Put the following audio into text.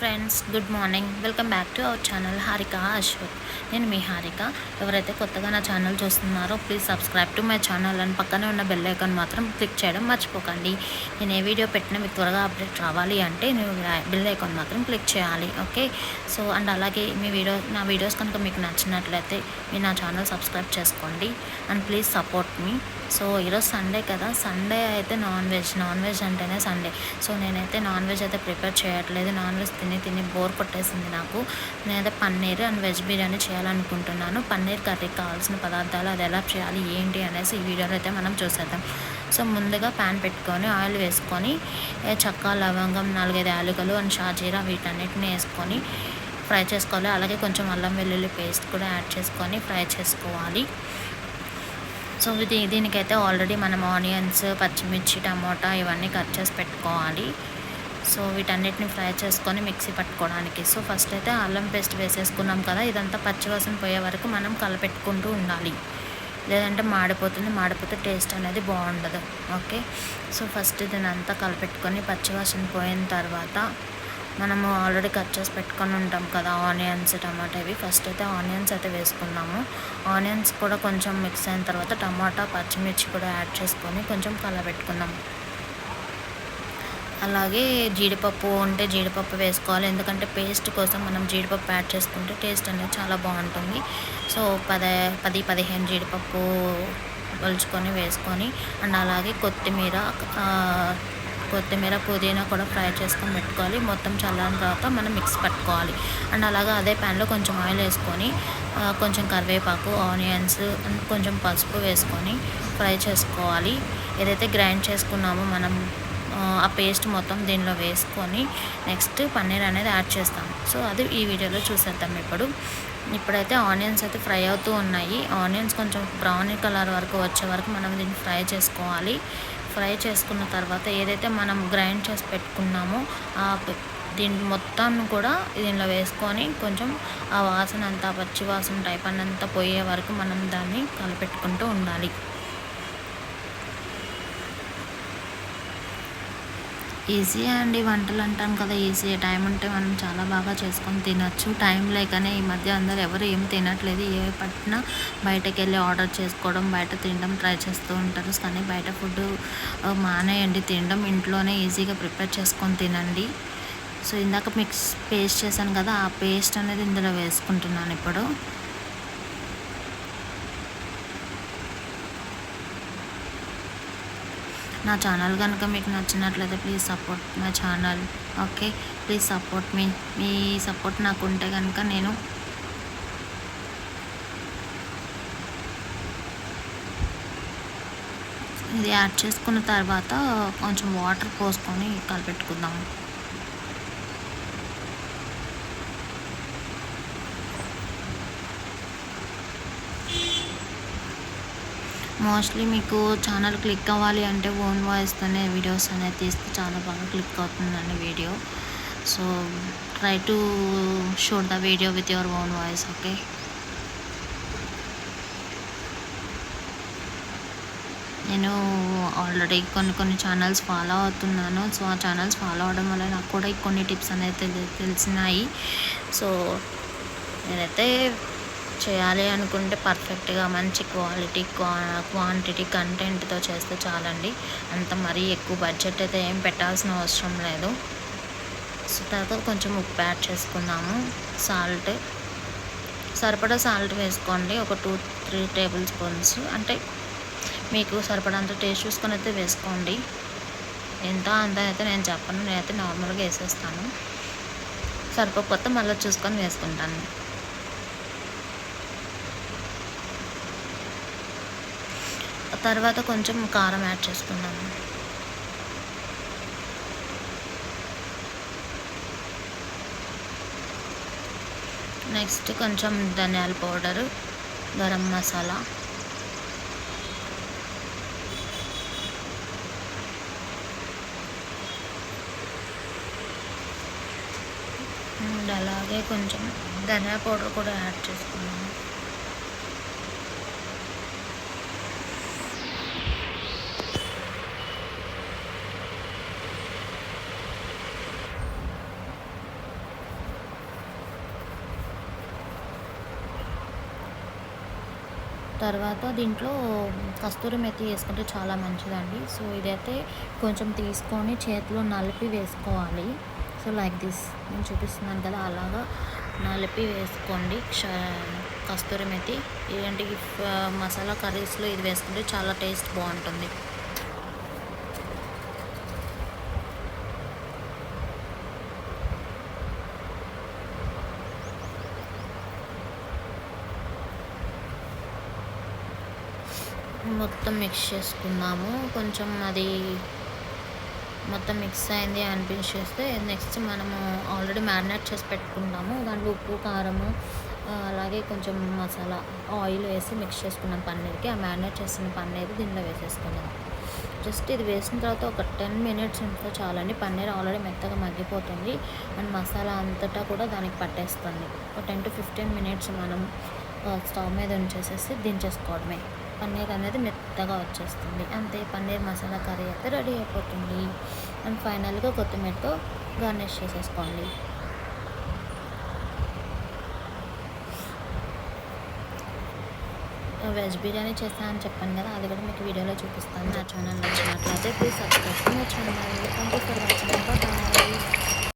Fred. Friends good morning welcome back to our channel Harika Ashok నేను మీ హారిక. ఎవరైతే కొత్తగా నా ఛానల్ చూస్తున్నారో please subscribe to my channel అని పక్కనే ఉన్న బెల్ ఐకాన్ మాత్రం క్లిక్ చేయడం మర్చిపోకండి. నేను ఏ వీడియో పెట్టినా మీకు త్వరగా అప్డేట్ రావాలి అంటే నేను బెల్ ఐకాన్ మాత్రం క్లిక్ చేయాలి ఓకే సో అండ్ అలాగే మీ వీడియో నా వీడియోస్ కనుక మీకు నచ్చినట్లయితే మీరు నా ఛానల్ సబ్స్క్రైబ్ చేసుకోండి అండ్ ప్లీజ్ సపోర్ట్ మీ సో ఈరోజు సండే కదా. సండే అయితే నాన్ వెజ్ నాన్ వెజ్ అంటేనే సండే సో నేనైతే నాన్ వెజ్ అయితే ప్రిపేర్ చేయట్లేదు. నాన్ వెజ్ తిని తిని బోర్ కొట్టేసింది నాకు. నేనైతే పన్నీర్ అండ్ వెజ్ బిర్యానీ చేయాలనుకుంటున్నాను. పన్నీర్ కర్రీకి కావాల్సిన పదార్థాలు అది ఎలా చేయాలి ఏంటి అనేసి ఈ వీడియోలో అయితే మనం చూసేద్దాం. సో ముందుగా ప్యాన్ పెట్టుకొని ఆయిల్ వేసుకొని చక్క లవంగం నాలుగైదు యాలకులు అండ్ షాజీరా వీటన్నిటిని వేసుకొని ఫ్రై చేసుకోవాలి. అలాగే కొంచెం అల్లం వెల్లుల్లి పేస్ట్ కూడా యాడ్ చేసుకొని ఫ్రై చేసుకోవాలి. సో ఇది దీనికైతే ఆల్రెడీ మనం ఆనియన్స్ పచ్చిమిర్చి టమోటా ఇవన్నీ కట్ చేసి పెట్టుకోవాలి. సో వీటన్నిటిని ఫ్రై చేసుకొని మిక్సీ పట్టుకోవడానికి. సో ఫస్ట్ అయితే అల్లం పేస్ట్ వేసేసుకున్నాం కదా ఇదంతా పచ్చివాసన పోయే వరకు మనం కలపెట్టుకుంటూ ఉండాలి. లేదంటే మాడిపోతుంది మాడిపోతే టేస్ట్ అనేది బాగుండదు. ఓకే? సో ఫస్ట్ దీనంతా కలపెట్టుకొని పచ్చివాసన పోయిన తర్వాత మనము ఆల్రెడీ కట్ చేసి పెట్టుకొని ఉంటాం కదా ఆనియన్స్ టమాటా ఇవి. ఫస్ట్ అయితే ఆనియన్స్ అయితే వేసుకున్నాము. ఆనియన్స్ కూడా కొంచెం మిక్స్ అయిన తర్వాత టమాటా పచ్చిమిర్చి కూడా యాడ్ చేసుకొని కొంచెం కలబెట్టుకున్నాం అలాగే జీడిపప్పు ఉంటే జీడిపప్పు వేసుకోవాలి. ఎందుకంటే పేస్ట్ కోసం మనం జీడిపప్పు యాడ్ చేసుకుంటే టేస్ట్ అనేది చాలా బాగుంటుంది. సో పద పది పదిహేను జీడిపప్పు వలుచుకొని వేసుకొని అండ్ అలాగే కొత్తిమీర కొత్తిమీర పుదీనా కూడా ఫ్రై చేసుకొని పెట్టుకోవాలి. మొత్తం చల్లని తర్వాత మనం మిక్స్ పెట్టుకోవాలి. అండ్ అలాగే అదే ప్యాన్లో కొంచెం ఆయిల్ వేసుకొని కొంచెం కరివేపాకు ఆనియన్స్ కొంచెం పసుపు వేసుకొని ఫ్రై చేసుకోవాలి. ఏదైతే గ్రైండ్ చేసుకున్నామో మనం ఆ పేస్ట్ మొత్తం దీనిలో వేసుకొని నెక్స్ట్ పన్నీర్ అనేది యాడ్ చేస్తాం. సో అది ఈ వీడియోలో చూసేద్దాం ఇప్పుడు. ఇప్పుడైతే ఆనియన్స్ అయితే ఫ్రై అవుతూ ఉన్నాయి. ఆనియన్స్ కొంచెం బ్రౌన్ కలర్ వరకు వచ్చే వరకు మనం దీన్ని ఫ్రై చేసుకోవాలి. ఫ్రై చేసుకున్న తర్వాత ఏదైతే మనం గ్రైండ్ చేసి పెట్టుకున్నామో ఆ దీని మొత్తాన్ని కూడా దీనిలో వేసుకొని కొంచెం ఆ వాసన అంతా పచ్చి వాసన టైప్ అన్నంతా పోయే వరకు మనం దాన్ని కలిపెట్టుకుంటూ ఉండాలి. ఈజీ అండి వంటలు అంటాం కదా ఈజీ టైం ఉంటే మనం చాలా బాగా చేసుకొని తినచ్చు. టైం లేకనే ఈ మధ్య అందరు ఎవరు ఏం తినట్లేదు. ఏ పట్టినా బయటకు వెళ్ళి ఆర్డర్ చేసుకోవడం బయట తినడం ట్రై చేస్తూ ఉంటారు. కానీ బయట ఫుడ్ మానేయండి. తినడం ఇంట్లోనే ఈజీగా ప్రిపేర్ చేసుకొని తినండి. సో ఇందాక మిక్స్ పేస్ట్ చేశాను కదా ఆ పేస్ట్ అనేది ఇందులో వేసుకుంటున్నాను ఇప్పుడు. నా ఛానల్ కనుక మీకు నచ్చినట్లయితే please support my channel okay please support మీ మీ సపోర్ట్ నాకు ఉంటే కనుక నేను ఇది యాడ్ చేసుకున్న తర్వాత కొంచెం వాటర్ పోసుకొని కలిపెట్టుకుందాము. మోస్ట్లీ మీకు ఛానల్ క్లిక్ అవ్వాలి అంటే ఓన్ వాయిస్తోనే వీడియోస్ అనేది తీస్తే చాలా బాగా క్లిక్ అవుతుందండి video so try to shoot the video with your own voice okay నేను ఆల్రెడీ కొన్ని కొన్ని ఛానల్స్ ఫాలో అవుతున్నాను. సో ఆ ఛానల్స్ ఫాలో అవడం వల్ల నాకు కూడా కొన్ని టిప్స్ అనేది తెలిసినాయి. సో నేనైతే చేయాలి అనుకుంటే పర్ఫెక్ట్గా మంచి క్వాలిటీ క్వాంటిటీ కంటెంట్తో చేస్తే చాలండి. అంత మరీ ఎక్కువ బడ్జెట్ అయితే ఏం పెట్టాల్సిన అవసరం లేదు. సో తర్వాత కొంచెం ఉప్పు యాడ్ చేసుకుందాము. సాల్ట్ సరిపడా సాల్ట్ వేసుకోండి. ఒక టూ త్రీ టేబుల్ స్పూన్స్ అంటే మీకు సరిపడంత టేస్ట్ చూసుకొని అయితే వేసుకోండి. ఎంత అంత అయితే నేను చెప్పను. నేనైతే నార్మల్గా వేసేస్తాను. సరిపోకపోతే మళ్ళీ చూసుకొని వేసుకుంటాను. తర్వాత కొంచెం కారం యాడ్ చేసుకున్నాము నెక్స్ట్ కొంచెం ధనియాల పౌడరు గరం మసాలా. అలాగే కొంచెం ధనియా పౌడర్ కూడా యాడ్ చేసుకున్నాము తర్వాత దీంట్లో కస్తూరి మెత్తి వేసుకుంటే చాలా మంచిదండి. సో ఇదైతే కొంచెం తీసుకొని చేతిలో నలిపి వేసుకోవాలి. So like this. నేను చూపిస్తున్నాను కదా అలాగా నలిపి వేసుకోండి కస్తూరి మెత్తి ఇలాంటి మసాలా కర్రీస్లో ఇది వేసుకుంటే చాలా టేస్ట్ బాగుంటుంది. మొత్తం మిక్స్ చేసుకున్నాము కొంచెం అది మొత్తం మిక్స్ అయింది అనిపించేస్తే నెక్స్ట్ మనము ఆల్రెడీ మ్యారినేట్ చేసి పెట్టుకున్నాము దాంట్లో ఉప్పు కారము అలాగే కొంచెం మసాలా ఆయిల్ వేసి మిక్స్ చేసుకున్నాం పన్నీర్కి. ఆ మ్యారినేట్ చేసిన పన్నీర్ దీనిలో వేసేసుకున్నాం జస్ట్ ఇది వేసిన తర్వాత ఒక టెన్ మినిట్స్ ఉంటే చాలండి. పన్నీర్ ఆల్రెడీ మెత్తగా మగ్గిపోతుంది. అండ్ మసాలా అంతటా కూడా దానికి పట్టేస్తుంది. ఒక టెన్ టు ఫిఫ్టీన్ మినిట్స్ మనం స్టవ్ మీద ఉంచేసేసి దించేసుకోవడమే. పన్నీర్ అనేది మెత్తగా వచ్చేస్తుంది. అంతే పన్నీర్ మసాలా కర్రీ అయితే రెడీ అయిపోతుంది. అండ్ ఫైనల్గా కొత్తిమీరతో గార్నిష్ చేసేసుకోండి. వెజ్ బిర్యానీ చేస్తానని చెప్పాను కదా అది కూడా మీకు వీడియోలో చూపిస్తాను. నా ఛానల్ నచ్చినట్లయితే please subscribe my channel thank you for watching bye